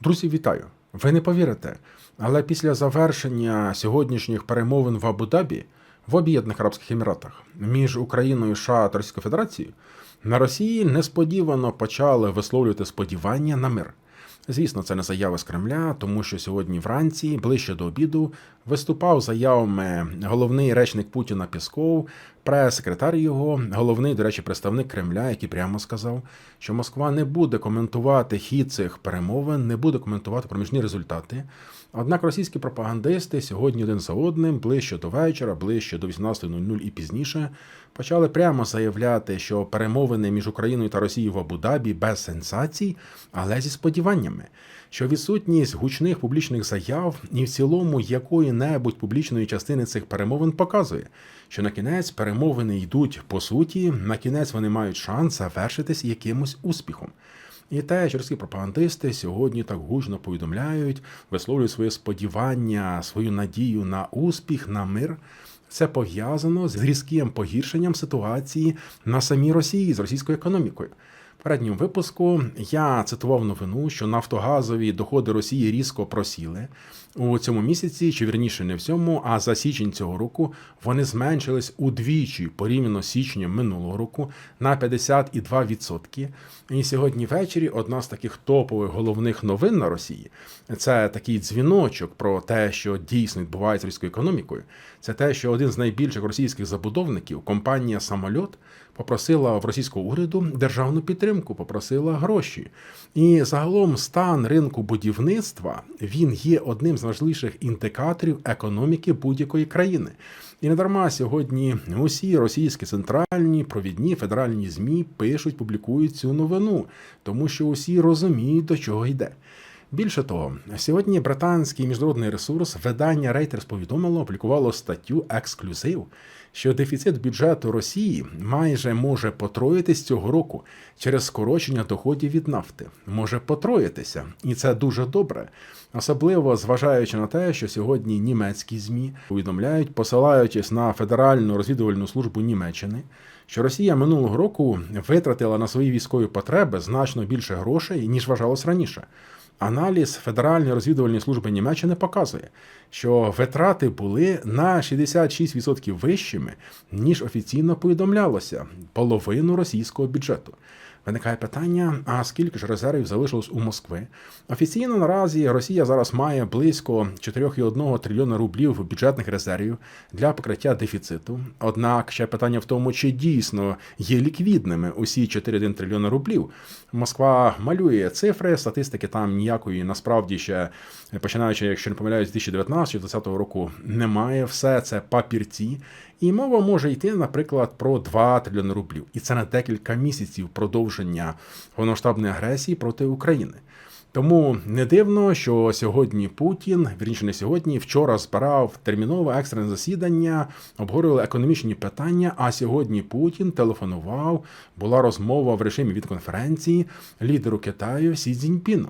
Друзі, вітаю! Ви не повірите, але після завершення сьогоднішніх перемовин в Абу-Дабі в Об'єднаних Арабських Еміратах між Україною, США та Російською Федерацією на Росії несподівано почали висловлювати сподівання на мир. Звісно, це не заява з Кремля, тому що сьогодні вранці, ближче до обіду, виступав заявами головний речник Путіна Пісков, прес-секретар його, головний, до речі, представник Кремля, який прямо сказав, що Москва не буде коментувати хід цих перемовин, не буде коментувати проміжні результати. Однак російські пропагандисти сьогодні один за одним, ближче до вечора, ближче до 18.00 і пізніше, почали прямо заявляти, що перемовини між Україною та Росією в Абу-Дабі без сенсацій, але зі сподіваннями, що відсутність гучних публічних заяв і в цілому якої-небудь публічної частини цих перемовин показує, що на кінець перемовини йдуть по суті, на кінець вони мають шанс завершитись якимось успіхом. І те, що російські пропагандисти сьогодні так гучно повідомляють, висловлюють своє сподівання, свою надію на успіх, на мир. Це пов'язано з різким погіршенням ситуації на самій Росії з російською економікою. Передньому випуску я цитував новину, що нафтогазові доходи Росії різко просіли у цьому місяці, чи вірніше не в цьому, а за січень цього року вони зменшились удвічі порівняно з січнем минулого року на 52%. І сьогодні ввечері одна з таких топових головних новин на Росії це такий дзвіночок про те, що дійсно відбувається з російською економікою. Це те, що один з найбільших російських забудовників, компанія Самольот, попросила в російського уряду державну підтримку, попросила гроші. І загалом стан ринку будівництва він є одним з важливіших індикаторів економіки будь-якої країни. І не дарма сьогодні усі російські центральні провідні федеральні змі пишуть, публікують цю новину, тому що усі розуміють, до чого йде. Більше того, сьогодні британський міжнародний ресурс видання Reuters повідомило, опублікувало статтю Ексклюзив, що дефіцит бюджету Росії майже може потроїтись цього року через скорочення доходів від нафти. Може потроїтися, і це дуже добре. Особливо зважаючи на те, що сьогодні німецькі змі повідомляють, посилаючись на Федеральну розвідувальну службу Німеччини, що Росія минулого року витратила на свої військові потреби значно більше грошей ніж вважалось раніше. Аналіз Федеральної розвідувальної служби Німеччини показує, що витрати були на 66% вищими, ніж офіційно повідомлялося половину російського бюджету. Виникає питання: а скільки ж резервів залишилось у Москви? Офіційно наразі Росія зараз має близько 4,1 трильйона рублів бюджетних резервів для покриття дефіциту. Однак ще питання в тому, чи дійсно є ліквідними усі 4,1 трильйона рублів. Москва малює цифри, статистики там ніякої насправді ще починаючи, якщо не помиляюсь, з 2019-2020 року немає. Все це папірці. І мова може йти, наприклад, про 2 трильйони рублів. І це на декілька місяців продовження повномасштабної агресії проти України. Тому не дивно, що сьогодні Путін, вірніше не сьогодні, вчора збирав термінове екстрене засідання, обговорювали економічні питання. А сьогодні Путін телефонував, була розмова в режимі від конференції лідеру Китаю Сі Цзіньпіну.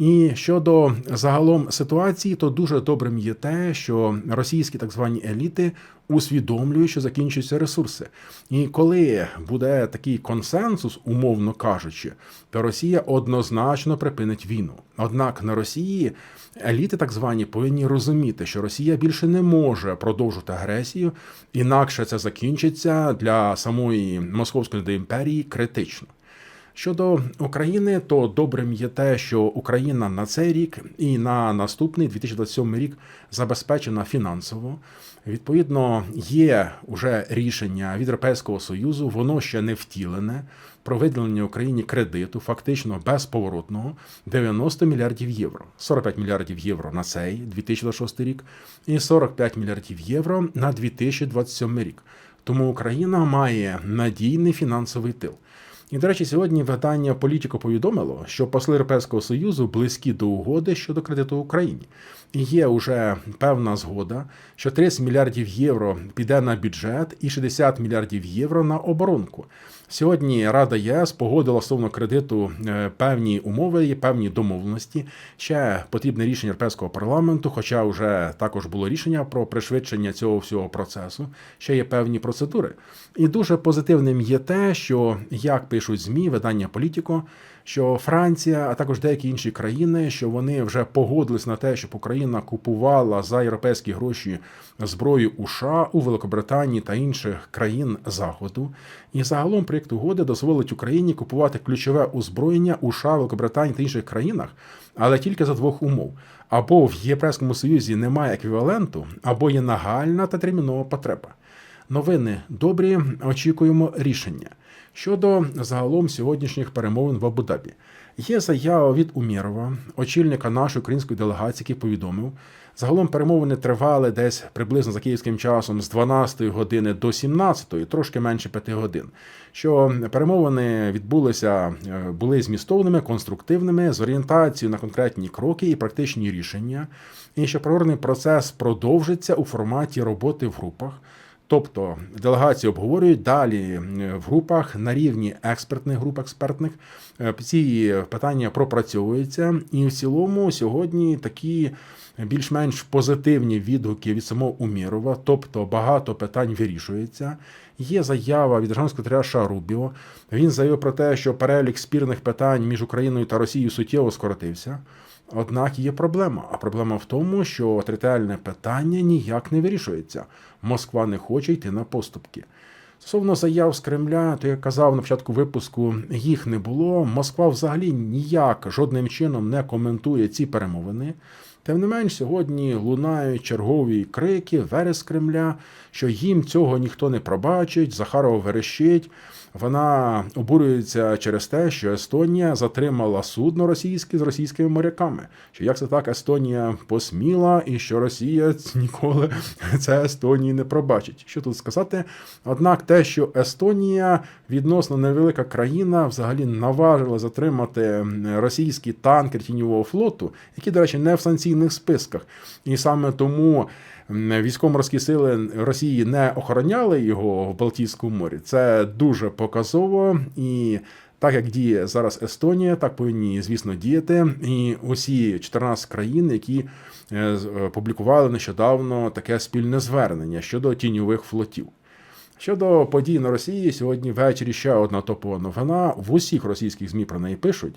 І щодо загалом ситуації, то дуже добрим є те, що російські так звані еліти усвідомлюють, що закінчуються ресурси. І коли буде такий консенсус, умовно кажучи, то Росія однозначно припинить війну. Однак на Росії еліти так звані повинні розуміти, що Росія більше не може продовжувати агресію, інакше це закінчиться для самої московської імперії критично. Щодо України, то добрим є те, що Україна на цей рік і на наступний 2027 рік забезпечена фінансово. Відповідно, є вже рішення від Європейського союзу, воно ще не втілене про виділення Україні кредиту, фактично безповоротного 90 мільярдів євро, 45 мільярдів євро на цей 2026 рік, і 45 мільярдів євро на 2027 рік. Тому Україна має надійний фінансовий тил. І, до речі, сьогодні видання Політіко повідомило, що посли Європейського Союзу близькі до угоди щодо кредиту Україні. І є вже певна згода, що 30 мільярдів євро піде на бюджет і 60 мільярдів євро на оборонку. Сьогодні Рада ЄС погодила стосовно кредиту е, певні умови, певні домовленості. Ще потрібне рішення Європейського парламенту, хоча вже також було рішення про пришвидшення цього всього процесу. Ще є певні процедури. І дуже позитивним є те, що як пишуть ЗМІ, видання Політіко, що Франція, а також деякі інші країни, що вони вже погодились на те, щоб Україна купувала за європейські гроші зброю у США, у Великобританії та інших країн Заходу. І загалом проєкт угоди дозволить Україні купувати ключове озброєння у США, Великобританії та інших країнах, але тільки за двох умов. Або в Європейському Союзі немає еквіваленту, або є нагальна та термінова потреба. Новини добрі. Очікуємо рішення щодо загалом сьогоднішніх перемовин в Абу-Дабі. Є заява від Умєрова, очільника нашої української делегації, який повідомив. Загалом перемовини тривали десь приблизно за київським часом з 12 години до 17, трошки менше 5 годин. Що перемовини відбулися, е, були змістовними, конструктивними, з орієнтацією на конкретні кроки і практичні рішення. І що процес продовжиться у форматі роботи в групах. Тобто делегації обговорюють далі е, в групах на рівні експертних груп експертних. Е, Ці питання пропрацьовуються, і в цілому сьогодні такі більш-менш позитивні відгуки від самого Умірова, тобто багато питань вирішується. Є заява від державного секретаря Шарубіо. Він заявив про те, що перелік спірних питань між Україною та Росією суттєво скоротився. Однак є проблема. А проблема в тому, що територіальне питання ніяк не вирішується. Москва не хоче йти на поступки. Стосовно заяв з Кремля, то я казав на початку випуску, їх не було. Москва взагалі ніяк жодним чином не коментує ці перемовини. Тим не менш, сьогодні лунають чергові крики, верес Кремля, що їм цього ніхто не пробачить, Захарова верещить. Вона обурюється через те, що Естонія затримала судно російське з російськими моряками. Що як це так Естонія посміла, і що Росія ніколи це Естонії не пробачить. Що тут сказати? Однак те, що Естонія відносно невелика країна, взагалі наважила затримати російський танкер тіньового флоту, які, до речі, не в санкційних списках, і саме тому військово-морські сили Росії не охороняли його в Балтійському морі. Це дуже показово і. Так як діє зараз Естонія, так повинні, звісно, діяти. І усі 14 країн, які е, публікували нещодавно таке спільне звернення щодо тіньових флотів. Щодо подій на Росії, сьогодні ввечері ще одна топова новина. В усіх російських ЗМІ про неї пишуть.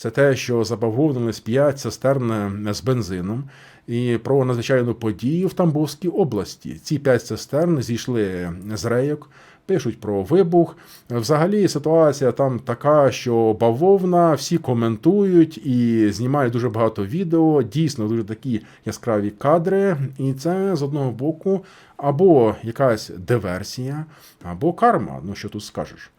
Це те, що забавовнились 5 цистерн з бензином, і про надзвичайну подію в Тамбовській області. Ці 5 цистерн зійшли з рейок. Пишуть про вибух. Взагалі ситуація там така, що бавовна, всі коментують і знімають дуже багато відео. Дійсно, дуже такі яскраві кадри. І це з одного боку або якась диверсія, або карма. Ну що тут скажеш?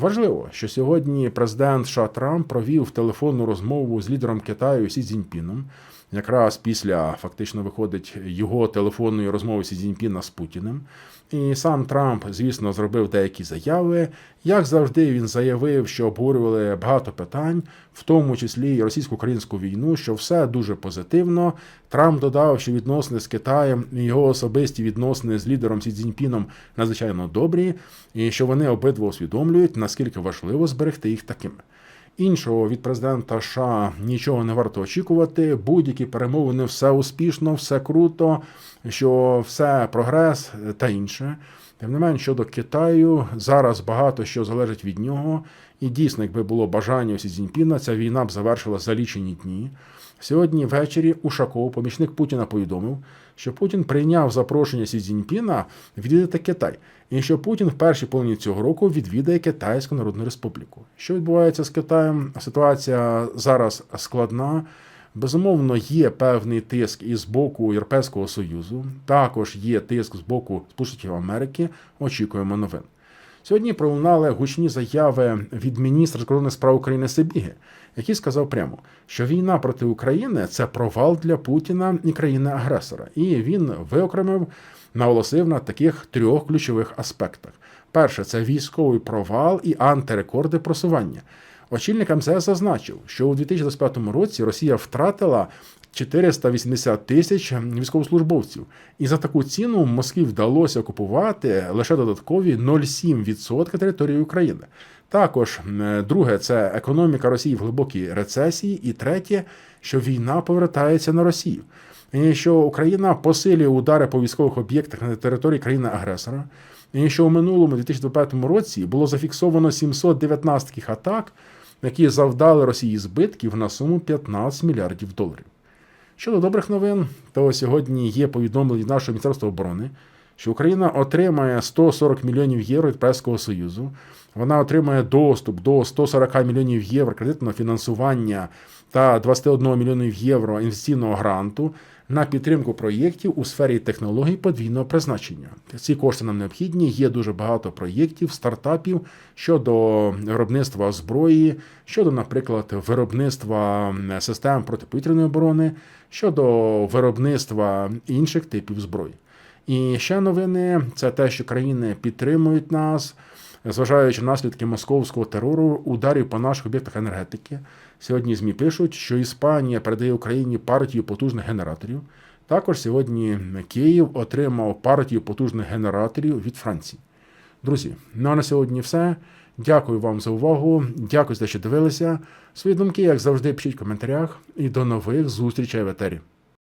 Важливо, що сьогодні президент США Трамп провів телефонну розмову з лідером Китаю Сі Цзіньпіном. Якраз після фактично виходить його телефонної розмови Сі Цзіньпіна з Путіним. І сам Трамп, звісно, зробив деякі заяви. Як завжди, він заявив, що обговорювали багато питань, в тому числі і російсько-українську війну, що все дуже позитивно. Трамп додав, що відносини з Китаєм і його особисті відносини з лідером Сі Цзіньпіном надзвичайно добрі, і що вони обидва усвідомлюють, наскільки важливо зберегти їх такими. Іншого від президента США нічого не варто очікувати. Будь-які перемовини, все успішно, все круто, що все прогрес та інше. Тим не менш, щодо Китаю, зараз багато що залежить від нього. І дійсно, якби було бажання Сі Цзіньпіна, ця війна б завершила за лічені дні. Сьогодні ввечері Ушаков, помічник Путіна, повідомив, що Путін прийняв запрошення Сі Цзіньпіна відвідати Китай, і що Путін в першій половині цього року відвідає Китайську Народну Республіку. Що відбувається з Китаєм? Ситуація зараз складна. Безумовно, є певний тиск із боку Європейського Союзу. Також є тиск з боку Сполучених Америки. Очікуємо новин. Сьогодні пролунали гучні заяви від міністра закордонних справ України Сибіги, який сказав прямо, що війна проти України це провал для Путіна і країни-агресора. І він виокремив, наголосив на таких трьох ключових аспектах: перше це військовий провал і антирекорди просування. Очільник МЗС зазначив, що у 2025 році Росія втратила 480 тисяч військовослужбовців, і за таку ціну Москві вдалося окупувати лише додаткові 0,7% території України. Також друге це економіка Росії в глибокій рецесії, і третє, що війна повертається на Росію. і що Україна посилює удари по військових об'єктах на території країни-агресора, і що у минулому 2025 році було зафіксовано 719 таких атак, які завдали Росії збитків на суму 15 мільярдів доларів. Щодо добрих новин, то сьогодні є повідомлення від нашого Міністерства оборони, що Україна отримає 140 мільйонів євро від Європейського Союзу. Вона отримає доступ до 140 мільйонів євро кредитного фінансування та 21 мільйонів євро інвестиційного гранту на підтримку проєктів у сфері технологій подвійного призначення. Ці кошти нам необхідні. Є дуже багато проєктів, стартапів щодо виробництва зброї, щодо, наприклад, виробництва систем протиповітряної оборони, щодо виробництва інших типів зброї. І ще новини це те, що країни підтримують нас, зважаючи наслідки московського терору, ударів по наших об'єктах енергетики. Сьогодні ЗМІ пишуть, що Іспанія передає Україні партію потужних генераторів. Також сьогодні Київ отримав партію потужних генераторів від Франції. Друзі, ну а на сьогодні все. Дякую вам за увагу. Дякую за те, що дивилися. Свої думки, як завжди, пишіть в коментарях. І до нових зустрічей в етері.